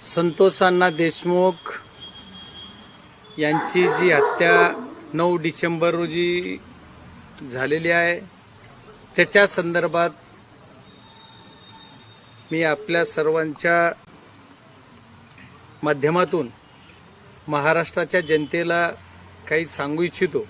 संतोष अण्णा देशमुख यांची जी हत्या नऊ डिसेंबर रोजी झालेली आहे त्याच्या संदर्भात मी आपल्या सर्वांच्या माध्यमातून महाराष्ट्राच्या जनतेला काही सांगू इच्छितो.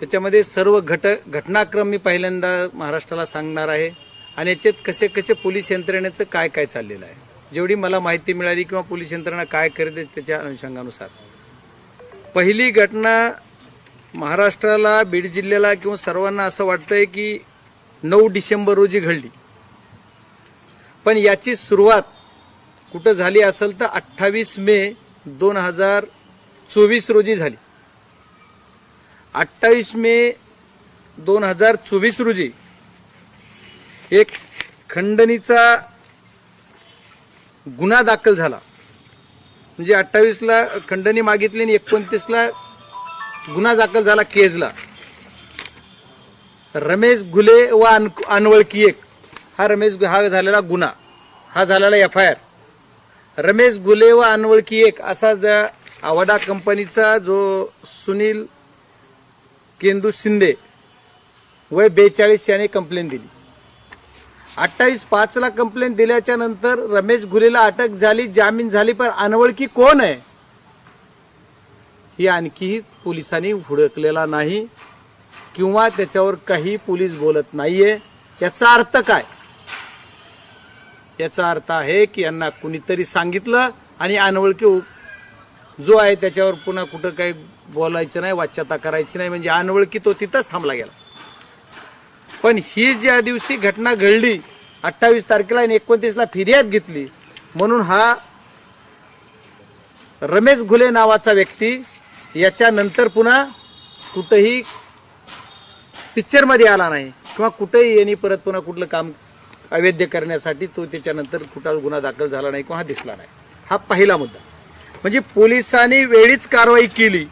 त्याच्यामध्ये सर्व घट घटनाक्रम मी पहिल्यांदा महाराष्ट्राला सांगणार आहे. आणि याच्यात कसे कसे पोलीस यंत्रणेचं काय काय चाललेलं आहे? जेवढी मला माहिती मिळाली किंवा पोलीस यंत्रणा काय करते त्याच्या अनुषंगानुसार. पहिली घटना महाराष्ट्राला बीड जिल्ह्याला किंवा सर्वांना असं वाटतंय की नऊ डिसेंबर रोजी घडली. पण याची सुरुवात कुठं झाली असेल तर अठ्ठावीस मे दोन हजार चोवीस रोजी झाली. अठ्ठावीस मे दोन हजार चोवीस रोजी एक खंडणीचा गुन्हा दाखल झाला. म्हणजे अठ्ठावीसला खंडणी मागितली आणि एकोणतीसला गुन्हा दाखल झाला केजला. रमेश घुले व अन- अनवळखी एक. हा रमेश हा झालेला गुन्हा. हा झालेला एफ आय आर रमेश गुले व अनवळकी एक. असा ज्या आवाडा कंपनीचा जो सुनील केंदू शिंदे वय बेचाळीस याने कंप्लेंट दिली. अठ्ठावीस पाचला कंप्लेंट दिल्याच्या नंतर रमेश घुलेला अटक झाली जामीन झाली पण अनवळखी कोण आहे? ही आणखी पोलिसांनी हुडकलेला नाही किंवा त्याच्यावर काही पोलीस बोलत नाहीये. याचा अर्थ काय? याचा अर्थ आहे की यांना कुणीतरी सांगितलं आणि अनवळखी जो आहे त्याच्यावर पुन्हा कुठं काही बोलायचं नाही वाच्यता करायची नाही म्हणजे अनवळखी तो तिथंच थांबला गेला. पण ही ज्या दिवशी घटना घडली अठ्ठावीस तारखेला आणि एकोणतीसला फिर्याद घेतली म्हणून हा रमेश घुले नावाचा व्यक्ती याच्यानंतर पुन्हा कुठंही पिक्चरमध्ये आला नाही किंवा कुठेही यांनी परत पुन्हा कुठलं काम अवैध करण्यासाठी तो त्याच्यानंतर कुठला गुन्हा दाखल झाला नाही किंवा हा दिसला नाही. हा पहिला मुद्दा. म्हणजे पोलिसांनी वेळीच कारवाई केली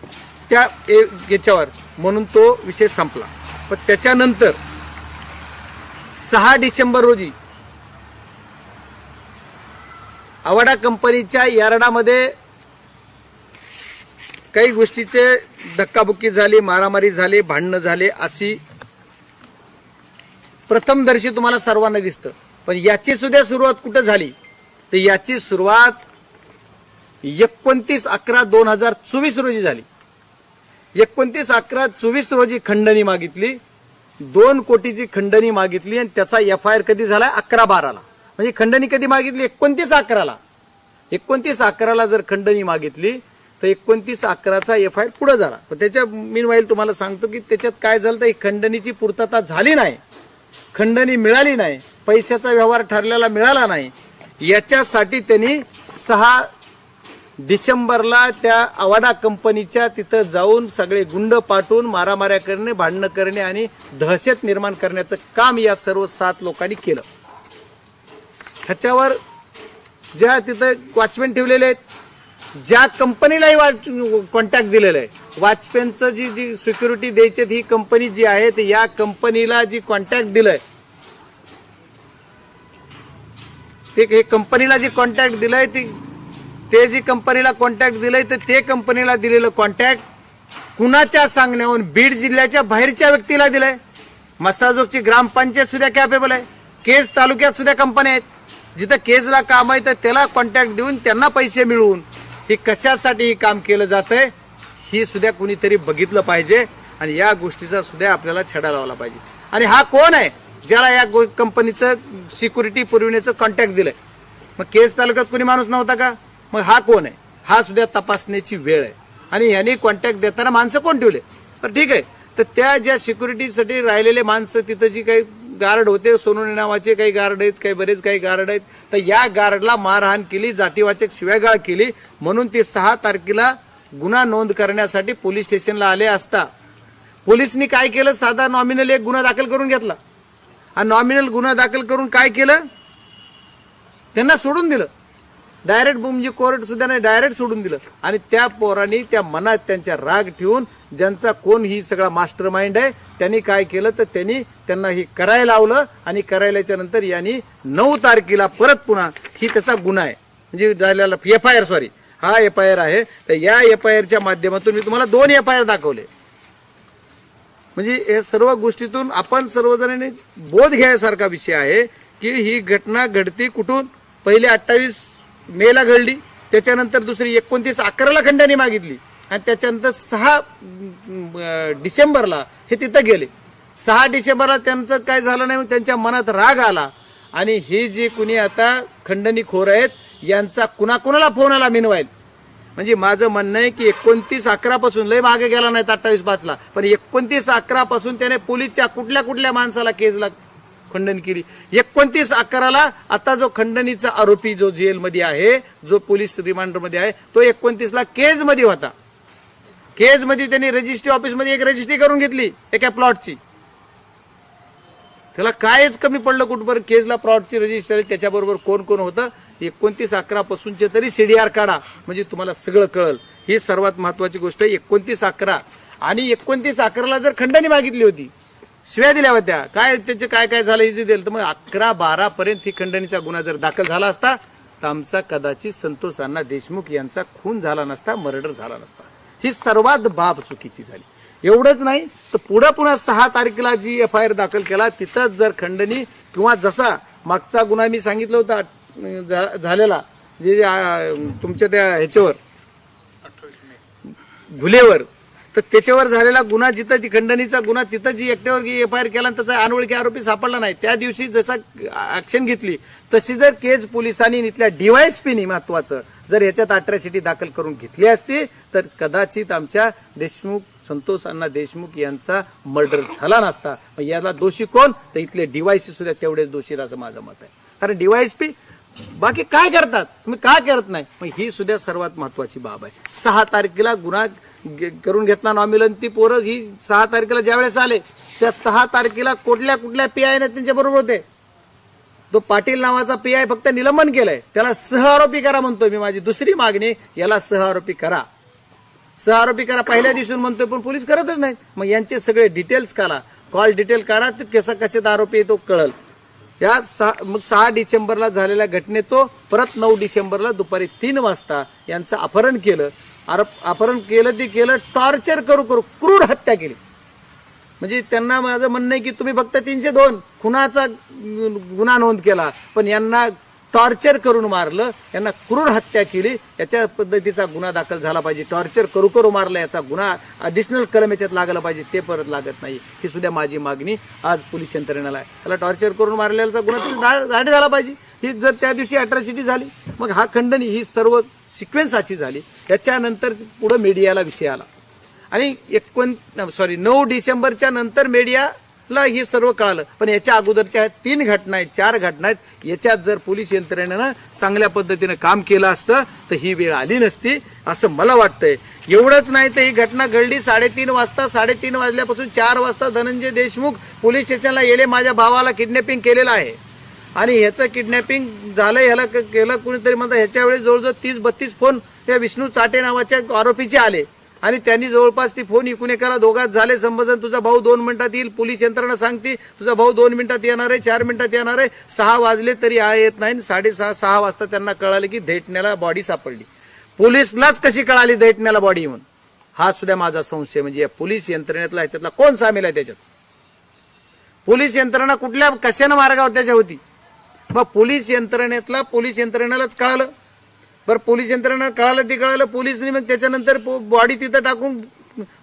त्या ए- याच्यावर म्हणून तो विषय संपला. पण त्याच्यानंतर सहा डिसेंबर रोजी अवाडा कंपनीच्या यार्डामध्ये काही गोष्टीचे धक्काबुक्की झाली मारामारी झाली भांडणं झाले अशी प्रथमदर्शी तुम्हाला सर्वांना दिसतं. पण याची सुद्धा सुरुवात कुठं झाली? तर याची सुरुवात एकोणतीस अकरा दोन हजार चोवीस रोजी झाली. एकोणतीस अकरा चोवीस रोजी खंडणी मागितली. दोन कोटीची खंडणी मागितली आणि त्याचा एफ आय आर कधी झाला? अकरा बाराला. म्हणजे खंडणी कधी मागितली? एकोणतीस अकराला. एकोणतीस अकराला जर खंडणी मागितली तर एकोणतीस अकराचा एफ आय आर पुढे झाला. पण त्याच्या मीन तुम्हाला सांगतो की त्याच्यात काय झालं तर ही खंडणीची पूर्तता झाली नाही. खंडणी मिळाली नाही. पैशाचा व्यवहार ठरलेला मिळाला नाही. याच्यासाठी त्यांनी सहा डिसेंबरला त्या अवाडा कंपनीच्या तिथं जाऊन सगळे गुंड पाठवून मारामाऱ्या करणे भांडणं करणे आणि दहशत निर्माण करण्याचं काम या सर्व सात लोकांनी केलं. ह्याच्यावर ज्या तिथं वॉचमॅन ठेवलेले आहेत ज्या कंपनीलाही कॉन्टॅक्ट दिलेलं आहे वॉचमॅनचं जी जी सिक्युरिटी द्यायची ही कंपनी जी आहे तर या कंपनीला जी कॉन्टॅक्ट दिलंय ते हे कंपनीला जी कॉन्टॅक्ट दिलंय ती ते जी कंपनीला कॉन्टॅक्ट दिलंय तर ते कंपनीला दिलेलं कॉन्टॅक्ट कुणाच्या सांगण्यावरून बीड जिल्ह्याच्या बाहेरच्या व्यक्तीला दिलंय. मसाजोगची ग्रामपंचायत सुद्धा कॅपेबल आहे. केज तालुक्यात सुद्धा कंपन्या आहेत. जिथं केजला काम आहे तर त्याला कॉन्टॅक्ट देऊन त्यांना पैसे मिळवून हे कशासाठी काम केलं जातंय ही सुद्धा कुणीतरी बघितलं पाहिजे आणि या गोष्टीचा सुद्धा आपल्याला छडा लावला पाहिजे. आणि हा कोण आहे? ज्याला या गो- कंपनीचं सिक्युरिटी पुरविण्याचं कॉन्टॅक्ट दिलंय. मग केस तालुक्यात कोणी माणूस नव्हता का? मग हा कोण आहे? हा सुद्धा तपासण्याची वेळ आहे. आणि यांनी कॉन्टॅक्ट देताना माणसं कोण ठेवले? तर ठीक आहे. तर त्या ज्या सिक्युरिटीसाठी राहिलेले माणसं तिथं जी काही गार्ड होते सोनवणे नावाचे काही गार्ड आहेत काही बरेच काही गार्ड आहेत तर या गार्डला मारहाण केली जातीवाचक शिव्यागाळ केली. म्हणून ते सहा तारखेला गुन्हा नोंद करण्यासाठी पोलीस स्टेशनला आले असता. पोलिसनी काय केलं? साधा नॉमिनल एक गुन्हा दाखल करून घेतला. आणि नॉमिनल गुन्हा दाखल करून काय केलं? त्यांना सोडून दिलं. डायरेक्ट बुमजी कोर्ट सुद्धा नाही डायरेक्ट सोडून दिलं. आणि त्या पोरांनी त्या मनात त्यांच्या राग ठेवून ज्यांचा कोण ही सगळा मास्टर माइंड आहे त्यांनी काय केलं तर त्यांनी त्यांना हे करायला लावलं आणि करायल्याच्या नंतर यांनी नऊ तारखेला परत पुन्हा ही त्याचा गुन्हा आहे. म्हणजे झालेला एफ आय आर सॉरी हा एफ आय आर आहे. तर या एफ आय आरच्या माध्यमातून मी तुम्हाला दोन एफ आय आर दाखवले. म्हणजे या सर्व गोष्टीतून आपण सर्वजणांनी बोध घ्यायसारखा विषय आहे की ही घटना घडती कुठून? पहिले अठ्ठावीस मेला घडली त्याच्यानंतर दुसरी एकोणतीस अकराला खंडणी मागितली आणि त्याच्यानंतर सहा डिसेंबरला हे तिथं गेले. सहा डिसेंबरला त्यांचं काय झालं नाही मग त्यांच्या मनात राग आला. आणि हे जे कुणी आता खंडणी खोर आहेत यांचा कुणाकुणाला फोन आला मिनवाईल म्हणजे माझं म्हणणं आहे की एकोणतीस अकरा पासून लय मागे गेला नाही अठ्ठावीस पाचला पण एकोणतीस अकरा पासून त्याने पोलीसच्या कुठल्या कुठल्या माणसाला केस लाग खंडन केली. एकोणतीस अकराला आता जो खंडणीचा आरोपी जो जेलमध्ये आहे जो पोलीस रिमांडरमध्ये आहे तो एकोणतीसला केजमध्ये होता. केजमध्ये त्यांनी रजिस्ट्री ऑफिसमध्ये एक रजिस्ट्री करून घेतली एका प्लॉटची त्याला कायच कमी पडलं कुठपर्यंत केजला प्लॉटची रजिस्टर त्याच्याबरोबर कोण कोण होतं? एकोणतीस अकरा पासूनचे तरी सीडीआर काढा म्हणजे तुम्हाला सगळं कळल. ही सर्वात महत्वाची गोष्ट आहे एकोणतीस अकरा. आणि एकोणतीस अकराला जर खंडणी मागितली होती शिव्या दिल्या होत्या. काय त्याचे काय काय झालं इजी दिलं. तर मग अकरा बारा पर्यंत ही खंडणीचा गुन्हा जर दाखल झाला असता तर आमचा कदाचित संतोष अण्णा देशमुख यांचा खून झाला नसता मर्डर झाला नसता. ही सर्वात बाब चुकीची झाली. एवढंच नाही तर पुढं पुन्हा सहा तारखेला जी एफ आय आर दाखल केला तिथंच जर खंडणी किंवा जसा मागचा गुन्हा मी सांगितलं होता झालेला जे तुमच्या त्या ह्याच्यावर भुलेवर तर त्याच्यावर झालेला गुन्हा जिथं जी खंडणीचा गुन्हा तिथं जी एकट्यावर एफ आय आर केला आणि त्याचा अनोळखी आरोपी सापडला नाही त्या दिवशी जसा ऍक्शन घेतली तशी जर केज पोलिसांनी इथल्या डीवायएसपीनी महत्वाचं जर याच्यात अट्रॅसिटी दाखल करून घेतली असती तर कदाचित आमच्या देशमुख संतोष अण्णा देशमुख यांचा मर्डर झाला नसता. याला दोषी कोण? तर इथले डीवायसी सुद्धा तेवढेच दोषी असं माझं मत आहे. कारण डीवायएसपी बाकी काय करतात? तुम्ही का करत नाही? मग ही सुद्धा सर्वात महत्वाची बाब आहे. सहा तारखेला गुन्हा करून घेतला नॉमिलन ती पोरं ही सहा तारखेला ज्यावेळेस आले त्या सहा तारखेला कुठल्या कुठल्या पी आय त्यांच्या बरोबर होते. तो पाटील नावाचा पी आय फक्त निलंबन केलंय. त्याला सह आरोपी करा म्हणतोय मी माझी दुसरी मागणी याला सह आरोपी करा. सह आरोपी करा पहिल्या दिवशी म्हणतोय पण पोलीस करतच नाहीत. मग यांचे सगळे डिटेल्स काढा. कॉल डिटेल काढा तो कसा कशात आरोपी तो कळल. या सहा मग सहा डिसेंबरला झालेल्या घटनेत तो परत नऊ डिसेंबरला दुपारी तीन वाजता यांचं अपहरण केलं. अर अपहरण केलं ते केलं टॉर्चर करू करू क्रूर हत्या केली. म्हणजे त्यांना माझं म्हणणं आहे की तुम्ही फक्त तीनशे दोन खुनाचा गुन्हा नोंद केला पण यांना टॉर्चर करून मारलं यांना क्रूर हत्या केली याच्या पद्धतीचा गुन्हा दाखल झाला पाहिजे. टॉर्चर करू करू मारलं याचा गुन्हा अडिशनल कलम याच्यात लागला पाहिजे ते परत लागत नाही. ही सुद्धा माझी मागणी आज पोलीस यंत्रणेला आहे. त्याला टॉर्चर करून मारलेल्याचा गुन्हा दाढ झाला पाहिजे. ही जर त्या दिवशी अट्रॅसिटी झाली मग हा खंडणी ही सर्व सिक्वेन्स अशी झाली. याच्यानंतर पुढं मीडियाला विषय आला. आणि एकोण सॉरी नऊ डिसेंबरच्या नंतर मीडियाला हे सर्व कळालं. पण याच्या अगोदरच्या तीन घटना आहेत चार घटना आहेत. याच्यात जर पोलीस यंत्रणेनं चांगल्या पद्धतीनं काम केलं असतं तर ही वेळ आली नसती असं मला वाटतंय. एवढंच नाही तर ही घटना घडली साडेतीन वाजता साडेतीन वाजल्यापासून चार वाजता धनंजय देशमुख पोलीस स्टेशनला येले माझ्या भावाला किडनॅपिंग केलेलं आहे. आणि ह्याचं किडनॅपिंग झालं ह्याला केलं कुणीतरी म्हणतात ह्याच्या वेळेस जवळजवळ तीस बत्तीस फोन त्या विष्णू चाटे नावाच्या आरोपीचे आले. आणि त्यांनी जवळपास ती फोन इकून एकाला दोघात झाले. संभाषण तुझा भाऊ दोन मिनिटात येईल पोलीस यंत्रणा सांगते तुझा भाऊ दोन मिनिटात येणार आहे चार मिनिटात येणार आहे. सहा वाजले तरी आ येत नाही साडेसहा सहा वाजता त्यांना कळालं की धैटण्याला बॉडी सापडली. पोलीसलाच कशी कळाली धैटण्याला बॉडी येऊन? हा सुद्धा माझा संशय. म्हणजे या पोलीस यंत्रणेतला ह्याच्यातला कोण सामील आहे त्याच्यात? पोलीस यंत्रणा कुठल्या कशानं मार्गावर त्याच्या होती? मग पोलीस यंत्रणेतला पोलीस यंत्रणेलाच कळालं. बरं पोलीस यंत्रणा कळालं ते कळालं पोलिसनी मग त्याच्यानंतर बॉडी तिथं टाकून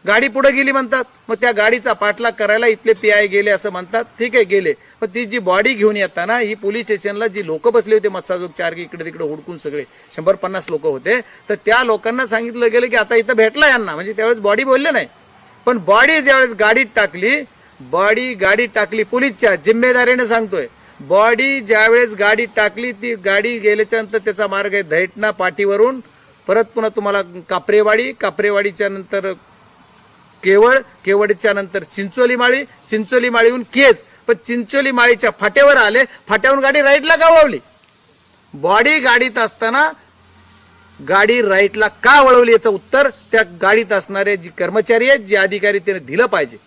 गाडी पुढे गेली म्हणतात. मग त्या गाडीचा पाठलाग करायला इथले पी आय गेले असं म्हणतात. ठीक आहे गेले. मग ती जी बॉडी घेऊन येताना ही पोलीस स्टेशनला जी लोक बसले होते मत्साजोग चार इकडे तिकडे हुडकून सगळे शंभर पन्नास लोक होते. तर त्या लोकांना सांगितलं गेलं की आता इथं भेटला यांना. म्हणजे त्यावेळेस बॉडी बोलले नाही. पण बॉडी ज्यावेळेस गाडीत टाकली बॉडी गाडीत टाकली पोलीसच्या जिम्मेदारीने सांगतोय. बॉडी ज्यावेळेस गाडी टाकली ती गाडी गेल्याच्यानंतर त्याचा मार्ग आहे धैटना पाठीवरून. परत पुन्हा तुम्हाला कापरेवाडी कापरेवाडीच्या नंतर केवळ केवडच्या नंतर चिंचोली माळी चिंचोली माळीहून केज. पण चिंचोली माळीच्या फाट्यावर आले फाट्यावरून गाडी राईटला का वळवली बॉडी गाडीत असताना गाडी राईटला का वळवली याचं उत्तर त्या गाडीत असणारे जी कर्मचारी आहेत जे अधिकारी त्याने दिलं पाहिजे.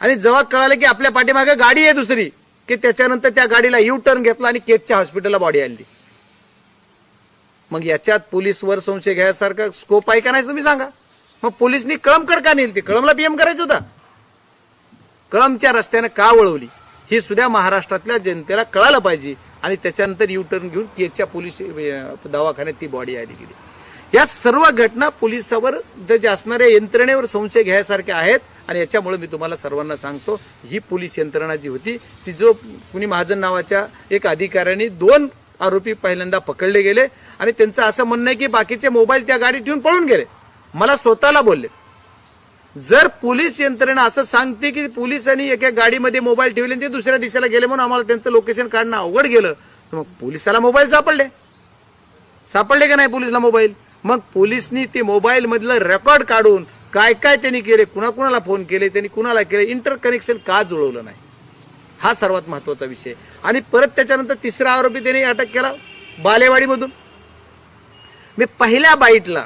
आणि जेव्हा कळालं की आपल्या पाठीमागे गाडी आहे दुसरी की त्याच्यानंतर त्या गाडीला यू टर्न घेतला आणि केतच्या हॉस्पिटलला बॉडी आणली. मग याच्यात पोलीसवर संशय घ्यायसारखा स्कोप आहे का नाही तुम्ही सांगा. मग पोलिसनी कळमकड का नेली ती कळमला पीएम करायचं होता. कळमच्या रस्त्यानं का वळवली? ही सुद्धा महाराष्ट्रातल्या जनतेला कळायला पाहिजे. आणि त्याच्यानंतर यू टर्न घेऊन केतच्या पोलीस दवाखान्यात ती बॉडी आली गेली. या सर्व घटना पोलिसावर जे असणाऱ्या यंत्रणेवर संशय घ्यायसारख्या आहेत आणि याच्यामुळे मी तुम्हाला सर्वांना सांगतो ही पोलीस यंत्रणा जी होती ती जो कुणी महाजन नावाच्या एक अधिकाऱ्याने दोन आरोपी पहिल्यांदा पकडले गेले आणि त्यांचं असं म्हणणं आहे की बाकीचे मोबाईल त्या गाडीत ठेवून पळून गेले. मला स्वतःला बोलले. जर पोलीस यंत्रणा असं सांगते की पोलिसांनी एका गाडीमध्ये मोबाईल ठेवले आणि ते दुसऱ्या दिशेला गेले म्हणून आम्हाला त्यांचं लोकेशन काढणं अवघड गेलं तर मग पोलिसाला मोबाईल सापडले. सापडले का नाही पोलिसला मोबाईल? मग पोलिसनी ते मोबाईल मधलं रेकॉर्ड काढून काय काय त्यांनी केले कुणाकुणाला फोन केले त्यांनी कुणाला केले इंटर कनेक्शन का जुळवलं नाही? हा सर्वात महत्त्वाचा विषय. आणि परत त्याच्यानंतर तिसरा आरोपी त्यांनी अटक केला बालेवाडीमधून. मी पहिल्या बाईटला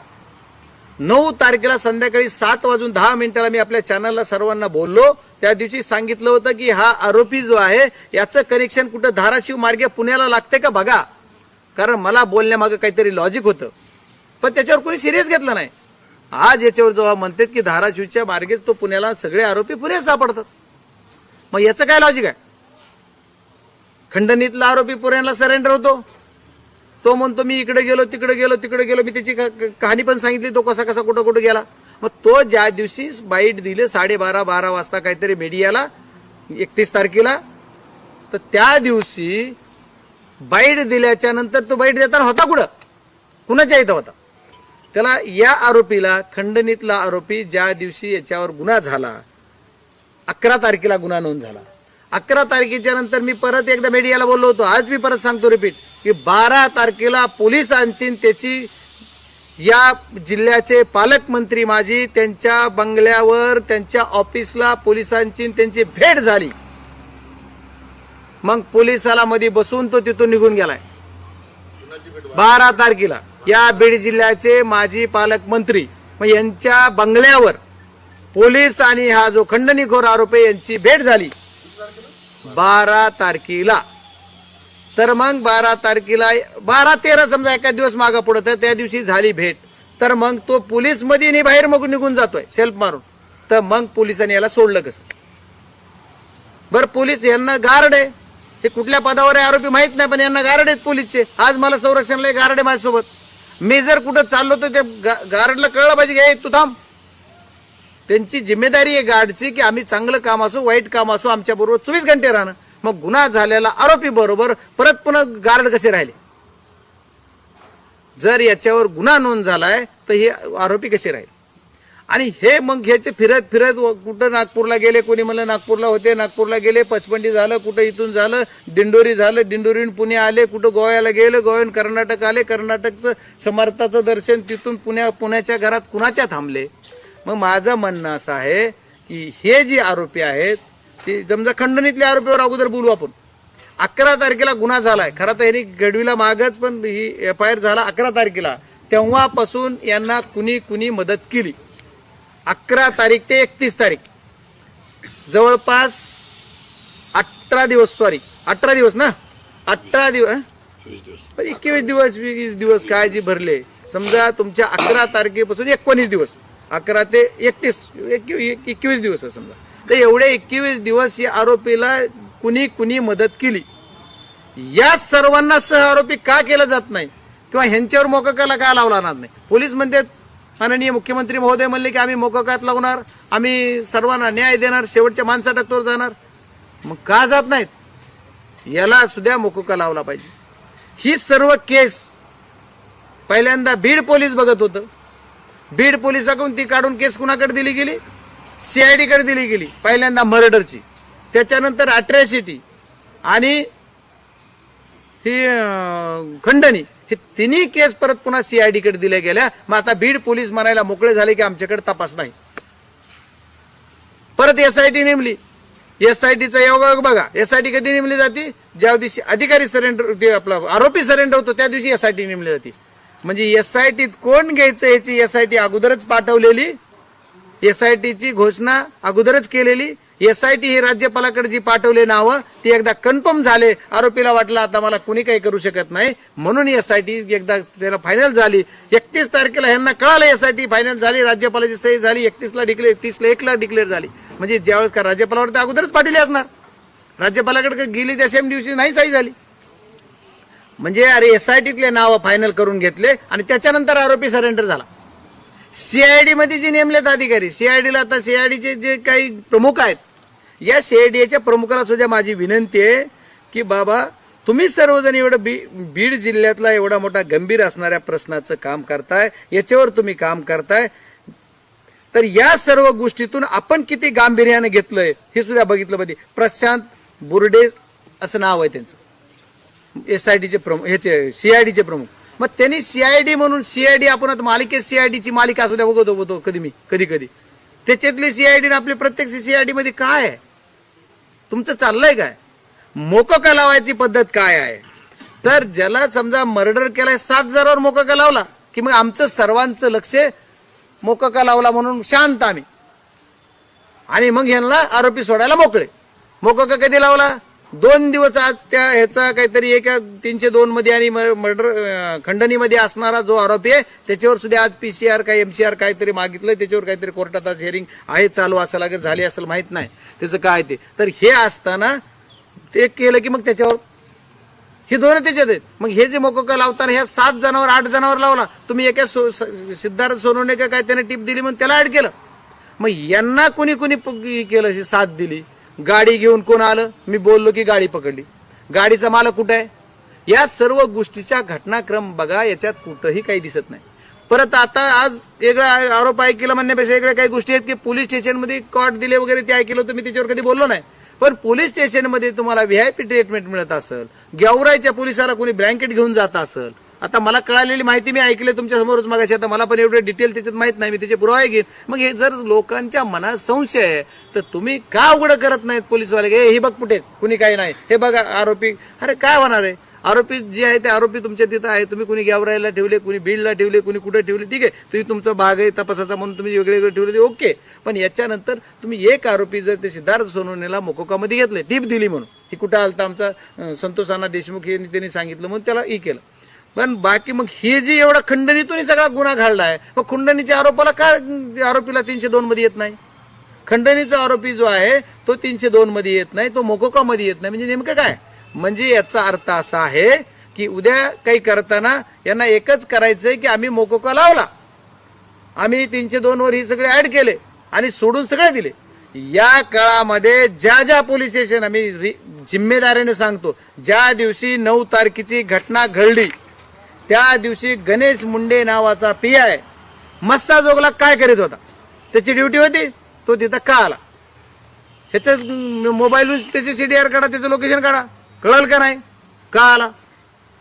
नऊ तारखेला संध्याकाळी सात वाजून दहा मिनिटाला मी आपल्या चॅनलला सर्वांना बोललो. त्या दिवशी सांगितलं होतं की हा आरोपी जो आहे याचं कनेक्शन कुठं धाराशिव मार्गे पुण्याला लागते का बघा? कारण मला बोलण्यामागं काहीतरी लॉजिक होतं. पण त्याच्यावर कोणी सिरियस घेतलं नाही. आज याच्यावर जेव्हा म्हणतात की धाराशिवच्या मार्गेच तो पुण्याला सगळे आरोपी पुण्यात सापडतात. मग याचं काय लॉजिक आहे? खंडणीतला आरोपी पुण्याला सरेंडर होतो. तो म्हणतो मी इकडे गेलो तिकडे गेलो तिकडे गेलो मी त्याची कहाणी पण सांगितली तो कसा कसा कुठं कुठं गेला. मग तो ज्या दिवशी बाईट दिले साडेबारा बारा वाजता काहीतरी मीडियाला एकतीस तारखेला तर त्या दिवशी बाईट दिल्याच्या नंतर तो बाईट देताना होता कुठं? कुणाच्या इथं होता? त्याला या आरोपीला खंडणीतला आरोपी ज्या दिवशी याच्यावर गुन्हा झाला अकरा तारखेला गुन्हा नोंद झाला. अकरा तारखेच्या नंतर मी परत एकदा मीडियाला बोललो होतो. आज मी परत सांगतो रिपीट की बारा तारखेला पोलिसांची त्याची या जिल्ह्याचे पालकमंत्री माझी त्यांच्या बंगल्यावर त्यांच्या ऑफिसला पोलिसांची त्यांची भेट झाली. मग पोलिसाला मध्ये बसून तो तिथून निघून गेलाय. बारा तारखेला. या बीड जिल्ह्याचे माजी पालकमंत्री मग यांच्या बंगल्यावर पोलीस आणि हा जो खंडणीखोर आरोपी यांची भेट झाली. बारा तारखेला. तर मग बारा तारखेला बारा तेरा समजा एका दिवस मागा पुढं तर त्या दिवशी झाली भेट. तर मग तो पोलीसमध्ये आणि बाहेर मग निघून जातोय सेल्फ मारून. तर मग पोलिसांनी याला सोडलं कसं? बर पोलीस यांना गार्ड आहे. हे कुठल्या पदावर आहे आरोपी माहीत नाही पण यांना गार्ड आहेत पोलीसचे. आज मला संरक्षणला गार्ड आहे माझ्यासोबत. मी जर कुठं चाललो तर त्या गा- गार्डला कळलं पाहिजे की तू थांब. त्यांची जिम्मेदारी आहे गार्डची की आम्ही चांगलं काम असो वाईट काम असो आमच्या बरोबर चोवीस घंटे राहणं. मग गुन्हा झालेला आरोपी बरोबर परत पुन्हा गार्ड कसे राहिले? जर याच्यावर गुन्हा नोंद झालाय तर हे आरोपी कसे राहील? आणि हे मग ह्याचे फिरत फिरत कुठं नागपूरला गेले कोणी म्हणलं नागपूरला होते नागपूरला गेले पचपंडी झालं कुठं इथून झालं दिंडोरी झालं दिंडोरीहून पुणे आले कुठं गोव्याला गेले गोव्याहून कर्नाटक आले कर्नाटकचं समर्थाचं दर्शन तिथून पुण्या पुण्याच्या घरात कुणाच्या थांबले? मग माझं म्हणणं असं आहे की हे जे आरोपी आहेत ते समजा खंडणीतल्या आरोपीवर अगोदर बोलू आपण. अकरा तारखेला गुन्हा झालाय. खरं तर यांनी गडवीला मागच पण ही एफ आय आर झाला अकरा तारखेला. तेव्हापासून यांना कुणी कुणी मदत केली. अकरा तारीख ते एकतीस तारीख. जवळपास अठरा दिवस सॉरी अठरा दिवस ना? अठरा दिवस. एकवीस दिवस वीस दिवस काय जी भरले? समजा तुमच्या अकरा तारखेपासून एकोणीस दिवस. अकरा ते एकतीस एकवीस दिवस आहे समजा. तर एवढे एकवीस दिवस या आरोपीला कुणी कुणी मदत केली. या सर्वांना सह आरोपी का केलं जात नाही? किंवा ह्यांच्यावर मोककाला का लावला जाणार नाही? पोलीस म्हणतात माननीय मुख्यमंत्री महोदय म्हणले की आम्ही मोकोकात लावणार आम्ही सर्वांना न्याय देणार शेवटच्या माणसा टक्कर जाणार. मग का जात नाहीत? याला सुद्धा मोकोका लावला पाहिजे? ही सर्व केस पहिल्यांदा बीड पोलीस बघत होतं. बीड पोलिसाकडून ती काढून केस कुणाकडे दिली गेली? सीआयडीकडे दिली गेली पहिल्यांदा मर्डरची. त्याच्यानंतर अट्रॅसिटी आणि ही खंडणी. हे तिन्ही केस परत पुन्हा सीआयडी कडे दिल्या गेल्या. मग आता बीड पोलीस म्हणायला मोकळे झाले की आमच्याकडे तपास नाही. परत एसआयटी नेमली. एसआयटीचा योग बघा. एसआयटी कधी नेमली जाते? ज्या दिवशी अधिकारी सरेंडर आपला आरोपी सरेंडर होतो त्या दिवशी एसआयटी नेमली जाते. म्हणजे एसआयटीत कोण घ्यायचं याची एसआयटी अगोदरच पाठवलेली. एसआयटीची घोषणा अगोदरच केलेली. एसआयटी ही राज्यपालाकडे जी पाठवले नावं ती एकदा कन्फर्म झाले. आरोपीला वाटलं आता मला कुणी काही करू शकत नाही. म्हणून एसआयटी एकदा त्याला फायनल झाली. एकतीस तारखेला ह्यांना कळालं एसआयटी फायनल झाली राज्यपालाची सही झाली एकतीसला डिक्लेअर तीसला एकला डिक्लेअर झाली. म्हणजे ज्यावेळेस का राज्यपालावर ते अगोदरच पाठवली असणार. राज्यपालाकडे गेली त्या सेम दिवशी नाही सही झाली. म्हणजे अरे एसआयटीतले नावं फायनल करून घेतले आणि त्याच्यानंतर आरोपी सरेंडर झाला. सीआयडी मध्ये जे नेमलेत अधिकारी सीआयडीला आता सीआयडीचे जे काही प्रमुख आहेत या सीआयडीच्या प्रमुखाला सुद्धा माझी विनंती आहे की बाबा तुम्ही सर्वजण एवढं बी बीड जिल्ह्यातला एवढा मोठा गंभीर असणाऱ्या प्रश्नाचं काम करताय याच्यावर तुम्ही काम करताय. तर या सर्व गोष्टीतून आपण किती गांभीर्याने घेतलंय हे सुद्धा बघितलं पाहिजे. प्रशांत बुर्डे असं नाव आहे त्यांचं. एस आय डीचे प्रमुख ह्याचे सीआयडीचे प्रमुख. मग त्यांनी सीआयडी म्हणून सीआयडी आपण आता मालिकेत सीआयडीची मालिका असू द्या बघतो बघतो कधी मी कधी कधी. त्याच्यातली सीआयडी आपली प्रत्यक्ष सीआयडी मध्ये काय आहे? तुमचं चाललंय काय? मोकोका लावायची पद्धत काय आहे? तर ज्याला समजा मर्डर केलाय सात हजारावर मोक का लावला? की मग आमचं सर्वांचं लक्ष मोकोका लावला म्हणून शांत आम्ही. आणि मग यांना आरोपी सोडायला मोकळे. मोकोका कधी लावला? दोन दिवस आज त्या ह्याचा काहीतरी एका तीनशे दोन मध्ये आणि मर्डर खंडणीमध्ये असणारा जो आरोपी आहे त्याच्यावर सुद्धा आज पीसीआर काय एमसीआर काहीतरी मागितलं त्याच्यावर काहीतरी कोर्टात आज हिअरिंग आहे चालू असं लागेल झाली असेल माहीत नाही. त्याचं काय ते? तर हे असताना ते केलं की मग त्याच्यावर हे दोन त्याच्यात आहेत. मग हे जे मोकोका लावताना ह्या सात जणांवर आठ जणांवर लावला तुम्ही एका सो- सिद्धार्थ सोनवणे काय त्याने टीप दिली म्हणून त्याला ऍड केलं. मग यांना कुणी कुणी प- हे केलं ही साथ दिली? गाडी घेऊन कोण आलं? मी बोललो की गाडी पकडली. गाडीचा मालक कुठे आहे? या सर्व गोष्टीच्या घटनाक्रम बघा याच्यात कुठंही काही दिसत नाही. परत आता आज वेगळा आरोप ऐकला म्हणण्यापेक्षा वेगळ्या काही गोष्टी आहेत की पोलीस स्टेशनमध्ये कॉट दिले वगैरे ते ऐकलं होतं मी त्याच्यावर कधी बोललो नाही. पण पोलीस स्टेशनमध्ये तुम्हाला व्हीआयपी ट्रीटमेंट मिळत असेल गेवरायच्या पोलिसाला कोणी ब्लँकेट घेऊन जात असेल आता मला कळालेली माहिती मी ऐकली तुमच्या समोरच मागाशी. आता मला पण एवढे डिटेल त्याच्यात माहीत नाही मी त्याचे पुरावे घेईन. मग हे जर लोकांच्या मनात संशय आहे तर तुम्ही का उघडं करत नाहीत पोलीसवाले? हे हे बघ कुठे कुणी काही नाही. हे बघा आरोपी. अरे काय होणार आहे? आरोपी जे आहे ते आरोपी तुमच्या तिथं आहे. तुम्ही कुणी ग्यावरायला ठेवले कुणी बीडला ठेवले कुणी कुठे ठेवले? ठीक आहे. तुम्ही तुमचा भाग आहे तपासाचा म्हणून तुम्ही वेगळे वेगळे ठेवले ते ओके. पण याच्यानंतर तुम्ही एक आरोपी जर ते सिद्धार्थ सोनवणेला मोकोकामध्ये घेतले टीप दिली म्हणून. ही कुठं आलता आमचा अं, संतोष देशमुख यांनी त्यांनी सांगितलं म्हणून त्याला ई केलं. पण बाकी मग हे जे एवढा खंडणीतून सगळा गुन्हा घाललाय मग खंडणीच्या आरोपाला का आरोपीला तीनशे दोन मध्ये येत नाही? खंडणीचा आरोपी जो आहे तो तीनशे दोन मध्ये येत नाही तो मोकोका मध्ये येत नाही. म्हणजे नेमकं काय? म्हणजे याचा अर्थ असा आहे की उद्या काही करताना यांना एकच करायचंय की आम्ही मोकोका लावला. आम्ही तीनशे दोन वर ही सगळे ऍड केले आणि सोडून सगळे दिले. या काळामध्ये ज्या ज्या पोलीस स्टेशन आम्ही रि- जिम्मेदारीने सांगतो ज्या दिवशी नऊ तारखेची घटना घडली त्या दिवशी गणेश मुंडे नावाचा पी आय मस्सा जोगला काय करीत होता? त्याची ड्युटी होती तो तिथं का आला? ह्याचं सी त्याचे आर काढा त्याचं लोकेशन काढा. कळल का नाही? का आला?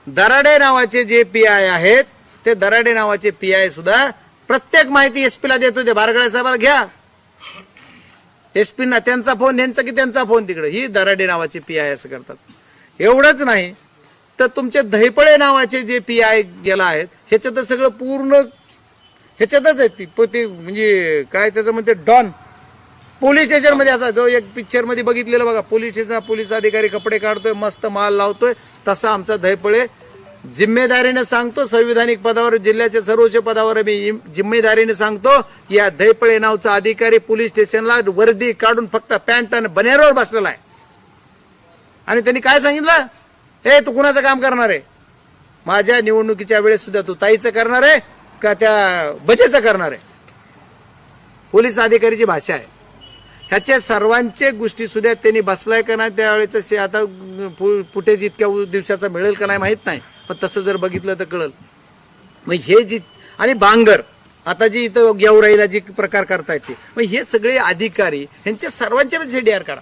दराडे नावाचे जे पी आय आहेत ते दराडे नावाचे पी आय सुद्धा प्रत्येक माहिती एसपीला देत होते बारगळे साहेबाला घ्या. एसपींना त्यांचा फोन यांचा की त्यांचा फोन तिकडे? ही दराडे नावाची पी आय असं करतात. एवढंच नाही तर तुमचे दहीपळे नावाचे जे पी आय गेला आहेत ह्याच्यात सगळं पूर्ण ह्याच्यातच आहेत ती. ते म्हणजे काय त्याचं म्हणते डॉन. पोलीस स्टेशनमध्ये असा जो एक पिक्चरमध्ये बघितलेलं बघा पोलीस स्टेशन पोलीस अधिकारी कपडे काढतोय मस्त माल लावतोय तसा आमचा धैपळे. जिम्मेदारीने सांगतो संविधानिक पदावर जिल्ह्याच्या सर्वोच्च पदावर मी जिम्मेदारीने सांगतो या दहीपळे नावचा अधिकारी पोलीस स्टेशनला वर्दी काढून फक्त पॅन्ट आणि बनेरवर बसलेला आहे. आणि त्यांनी काय सांगितलं? हे तू कुणाचं काम करणार आहे? माझ्या निवडणुकीच्या वेळेस सुद्धा तू ताईचं करणार आहे का त्या बजेचं करणार आहे? पोलीस अधिकारीची भाषा आहे. ह्याच्या सर्वांचे गोष्टी सुद्धा त्यांनी बसलाय का नाही त्यावेळेचं आता फुटेज इतक्या दिवसाचा मिळेल का नाही माहीत नाही. पण तसं जर बघितलं तर कळल. मग हे जी आणि बांगर आता जी इथं गेवराईला जी प्रकार करतायत ते. मग हे सगळे अधिकारी ह्यांच्या सर्वांच्या आर काढा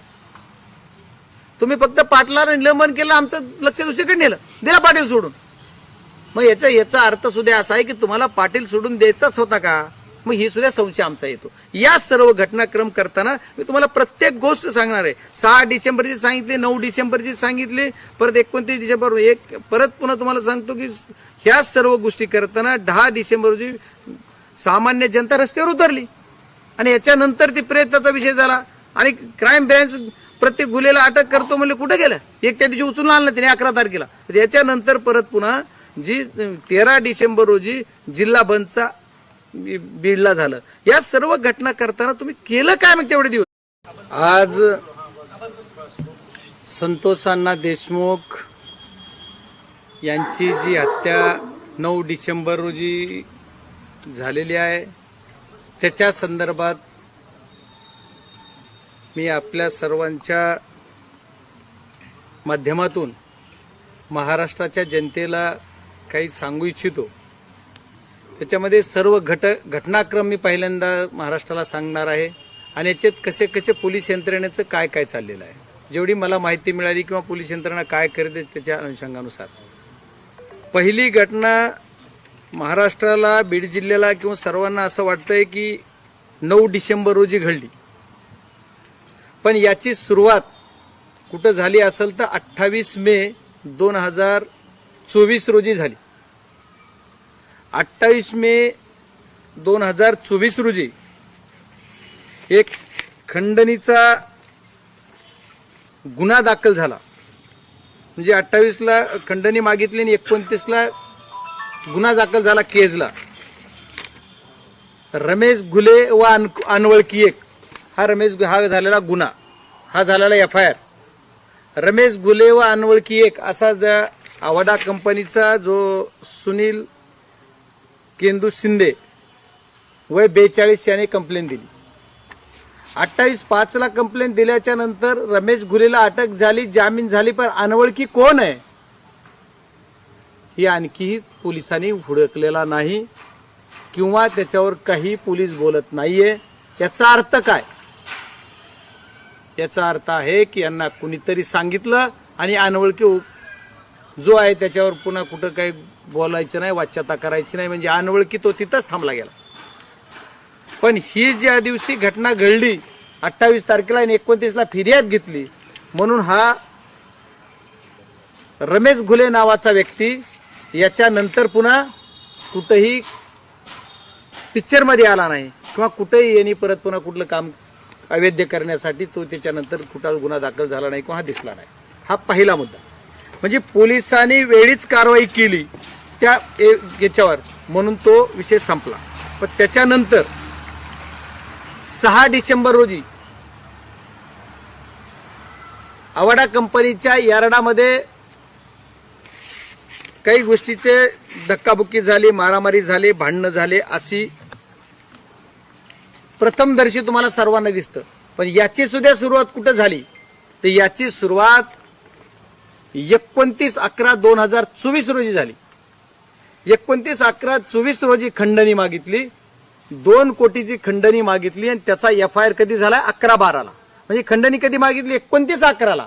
तुम्ही फक्त पाटला निलंबन केलं आमचं लक्ष दुसरीकडे नेलं. दिला पाटील सोडून. मग याचा याचा अर्थ सुद्धा असा आहे की तुम्हाला पाटील सोडून द्यायचाच होता का? मग ही सुद्धा संशय आमचा येतो. या सर्व घटनाक्रम करताना मी तुम्हाला प्रत्येक गोष्ट सांगणार आहे. सहा डिसेंबरची सांगितली नऊ डिसेंबरची सांगितली परत एकोणतीस डिसेंबर एक परत पुन्हा तुम्हाला सांगतो की ह्या सर्व गोष्टी करताना दहा डिसेंबर रोजी सामान्य जनता रस्त्यावर उतरली. आणि याच्यानंतर ती प्रयत्नाचा विषय झाला. आणि क्राईम ब्रँच प्रत्येक गुन्ह्याला अटक करतो म्हणजे कुठे गेलं? एक त्या दिवशी उचलून आणलं त्याने अकरा तारखेला. याच्यानंतर परत पुन्हा जी तेरा डिसेंबर रोजी जिल्हा बंदचा बीडला झालं. या सर्व घटना करताना तुम्ही केलं काय मग तेवढे दिवस? आज संतोषांना देशमुख यांची जी हत्या नऊ डिसेंबर रोजी झालेली आहे त्याच्या संदर्भात मी आपल्या सर्वांच्या माध्यमातून महाराष्ट्राच्या जनतेला काही सांगू इच्छितो. त्याच्यामध्ये सर्व घट घटनाक्रम मी पहिल्यांदा महाराष्ट्राला सांगणार आहे आणि याच्यात कसे कसे पोलीस यंत्रणेचं काय काय चाललेलं आहे. जेवढी मला माहिती मिळाली किंवा पोलीस यंत्रणा काय करते त्याच्या अनुषंगानुसार. पहिली घटना महाराष्ट्राला बीड जिल्ह्याला किंवा सर्वांना असं वाटतंय की नऊ डिसेंबर रोजी घडली. पण याची सुरुवात कुठं झाली असेल तर अठ्ठावीस मे दोन हजार चोवीस रोजी झाली. अठ्ठावीस मे दोन हजार चोवीस रोजी एक खंडणीचा गुन्हा दाखल झाला. म्हणजे अठ्ठावीसला खंडणी मागितली आणि एकोणतीसला गुन्हा दाखल झाला केजला. रमेश घुले व अन- अनवळकी एक. हा रमेश हा झालेला गुन्हा. हा झालेला एफ आय आर रमेश गुले व अनवळखी एक असा ज्या आवाडा कंपनीचा जो सुनील केंदू शिंदे वय बेचाळीस याने कंप्लेन दिली. अठ्ठावीस पाचला कंप्लेंट दिल्याच्या नंतर रमेश गुरेला अटक झाली जामीन झाली पण अनवळखी कोण आहे? ही आणखीही पोलिसांनी हुडकलेला नाही किंवा त्याच्यावर काही पोलीस बोलत नाहीये. याचा अर्थ काय? याचा अर्थ आहे की यांना कुणीतरी सांगितलं आणि अनवळखी जो आहे त्याच्यावर पुन्हा कुठं काही बोलायचं नाही वाच्यता करायची नाही म्हणजे अनवळखी तो तिथंच थांबला गेला. पण ही ज्या दिवशी घटना घडली अठ्ठावीस तारखेला आणि एकोणतीसला फिर्याद घेतली म्हणून हा रमेश घुले नावाचा व्यक्ती याच्यानंतर पुन्हा कुठंही पिक्चरमध्ये आला नाही किंवा कुठेही यांनी परत पुन्हा कुठलं काम अवैध करण्यासाठी तो त्याच्यानंतर कुठला गुन्हा दाखल झाला नाही किंवा हा दिसला नाही. हा पहिला मुद्दा. म्हणजे पोलिसांनी वेळीच कारवाई केली त्या याच्यावर. म्हणून तो विषय संपला. पण त्याच्यानंतर सहा डिसेंबर रोजी अवाडा कंपनीच्या यार्डामध्ये काही गोष्टीचे धक्काबुक्की झाली मारामारी झाली भांडणं झाले अशी प्रथमदर्शी तुम्हाला सर्वांना दिसतं. पण याची सुद्धा सुरुवात कुठं झाली? तर याची सुरुवात एकोणतीस अकरा दोन हजार चोवीस रोजी झाली. एकोणतीस अकरा चोवीस रोजी खंडणी मागितली. दोन कोटीची खंडणी मागितली आणि त्याचा एफ आय आर कधी झाला? अकरा बाराला. म्हणजे खंडणी कधी मागितली? एकोणतीस अकराला.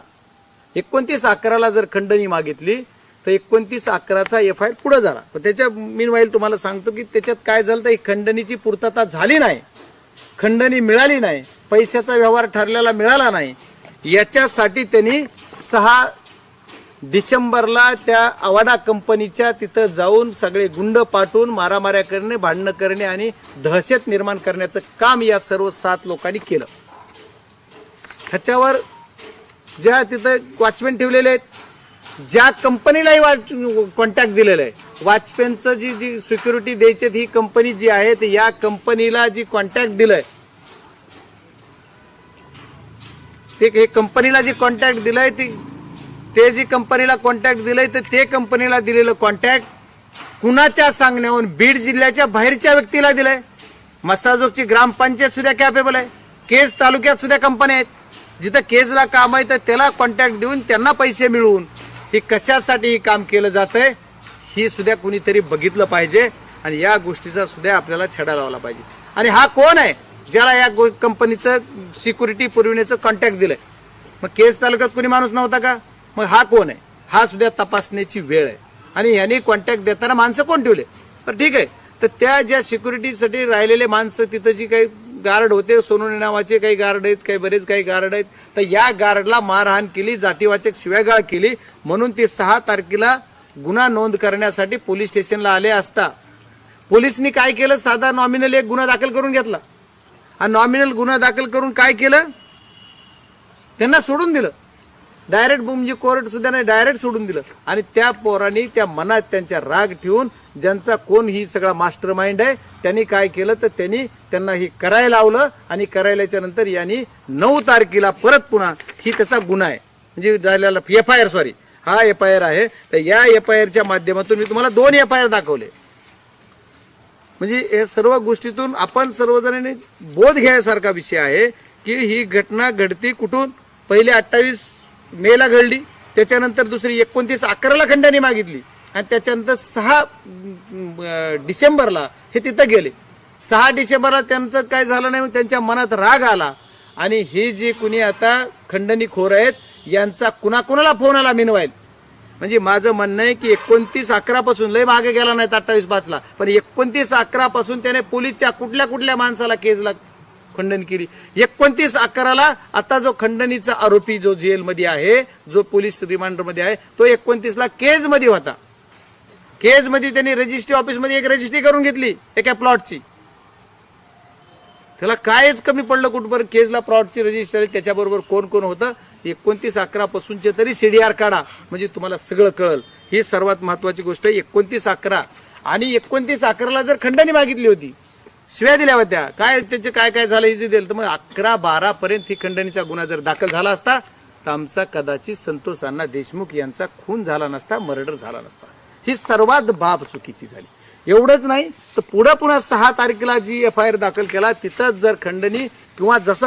एकोणतीस अकराला जर खंडणी मागितली तर एकोणतीस अकराचा एफ आय आर पुढे झाला. पण त्याच्या मीन तुम्हाला सांगतो की त्याच्यात काय झालं? तर ही खंडणीची पूर्तता झाली नाही. खंडणी मिळाली नाही पैशाचा व्यवहार ठरलेला मिळाला नाही याच्यासाठी त्यांनी सहा डिसेंबरला त्या अवाडा कंपनीच्या तिथं जाऊन सगळे गुंड पाठवून मारामाऱ्या करणे भांडणं करणे आणि दहशत निर्माण करण्याचं काम या सर्व सात लोकांनी केलं. ह्याच्यावर ज्या तिथं वॉचमॅन ठेवलेले आहेत ज्या कंपनीलाही कॉन्टॅक्ट दिलेलं आहे. वाजपेयींचं जी जी सिक्युरिटी द्यायची ही कंपनी जी आहे तर या कंपनीला जी कॉन्टॅक्ट दिलंय ते हे कंपनीला जी कॉन्टॅक्ट दिलंय ती ते जी कंपनीला कॉन्टॅक्ट दिलंय तर ते कंपनीला दिलेलं कॉन्टॅक्ट कुणाच्या सांगण्याहून? बीड जिल्ह्याच्या बाहेरच्या व्यक्तीला दिलंय. मसाजोगची ग्रामपंचायत सुद्धा कॅपेबल आहे. केज तालुक्यात सुद्धा कंपन्या आहेत. जिथं केजला काम आहे तर त्याला कॉन्टॅक्ट देऊन त्यांना पैसे मिळवून हे कशासाठी हे काम केलं जातंय ही सुद्धा कुणीतरी बघितलं पाहिजे आणि या गोष्टीचा सुद्धा आपल्याला छडा लावला पाहिजे. आणि हा कोण आहे? ज्याला या गो- कंपनीचं सिक्युरिटी पुरविण्याचं कॉन्टॅक्ट दिलंय. मग केस तालुक्यात कोणी माणूस नव्हता का? मग हा कोण आहे? हा सुद्धा तपासण्याची वेळ आहे. आणि ह्यांनी कॉन्टॅक्ट देताना माणसं कोण ठेवले? तर ठीक आहे. तर त्या ज्या सिक्युरिटीसाठी राहिलेले माणसं तिथं जी काही गार्ड होते सोनवणे नावाचे काही गार्ड आहेत काही बरेच काही गार्ड आहेत. तर या गार्डला मारहाण केली जातीवाचक शिव्यागाळ केली. म्हणून ते सहा तारखेला गुन्हा नोंद करण्यासाठी पोलीस स्टेशनला आले असता. पोलिसनी काय केलं? साधा नॉमिनल एक गुन्हा दाखल करून घेतला. हा नॉमिनल गुन्हा दाखल करून काय केलं? त्यांना सोडून दिलं. डायरेक्ट बुमजी कोर्ट सुद्धा नाही डायरेक्ट सोडून दिलं. आणि त्या पोरांनी त्या मनात त्यांच्या राग ठेवून ज्यांचा कोण ही सगळा मास्टर माइंड आहे त्यांनी काय केलं तर त्यांनी त्यांना हे करायला लावलं आणि करायल्याच्या नंतर यांनी नऊ तारखेला परत पुन्हा ही त्याचा गुन्हा आहे. म्हणजे झालेला एफ आय आर सॉरी हा एफ आय आर आहे. तर या एफ आय आरच्या माध्यमातून मी तुम्हाला दोन एफ आय आर दाखवले. म्हणजे या सर्व गोष्टीतून आपण सर्वजणांनी बोध घ्यायसारखा विषय आहे की ही घटना घडती कुठून? पहिले अठ्ठावीस मेला घडली त्याच्यानंतर दुसरी एकोणतीस अकराला खंडणी मागितली. आणि त्याच्यानंतर सहा डिसेंबरला हे तिथं गेले. सहा डिसेंबरला त्यांचं काय झालं नाही त्यांच्या मनात राग आला. आणि हे जे कुणी आता खंडणीखोर आहेत यांचा कुणाकुणाला फोन आला मिनवाईल म्हणजे माझं म्हणणं आहे की एकोणतीस अकरा पासून लय मागे गेला नाही अठ्ठावीस पाचला. पण एकोणतीस अकरा पासून त्याने पोलीसच्या कुठल्या कुठल्या माणसाला केजला खंडन केली. एकोणतीस अकराला आता जो खंडणीचा आरोपी जो जेलमध्ये आहे जो पोलीस रिमांडरमध्ये आहे तो एकोणतीसला केजमध्ये होता. केजमध्ये त्यांनी रजिस्ट्री ऑफिसमध्ये एक रजिस्ट्री करून घेतली एका प्लॉटची त्याला कायच कमी पडलं कुठपर्यंत केजला प्लॉटची रजिस्टर त्याच्याबरोबर कोण कोण होतं? एकोणतीस अकरा पासूनचे तरी सीडीआर काढा म्हणजे तुम्हाला सगळं कळल. ही सर्वात महत्वाची गोष्ट आहे एकोणतीस अकरा. आणि एकोणतीस अकराला जर खंडणी मागितली होती शिव्या दिल्या होत्या. काय त्याचे काय काय झालं हे दिलं. तर मग अकरा बारा पर्यंत ही खंडणीचा गुन्हा जर दाखल झाला असता तर आमचा कदाचित संतोष अण्णा देशमुख यांचा खून झाला नसता मर्डर झाला नसता. ही सर्वात बाब चुकीची झाली. एवढंच नाही तर पुढं पुन्हा सहा तारखेला जी एफ आय आर दाखल केला तिथंच जर खंडणी किंवा जसं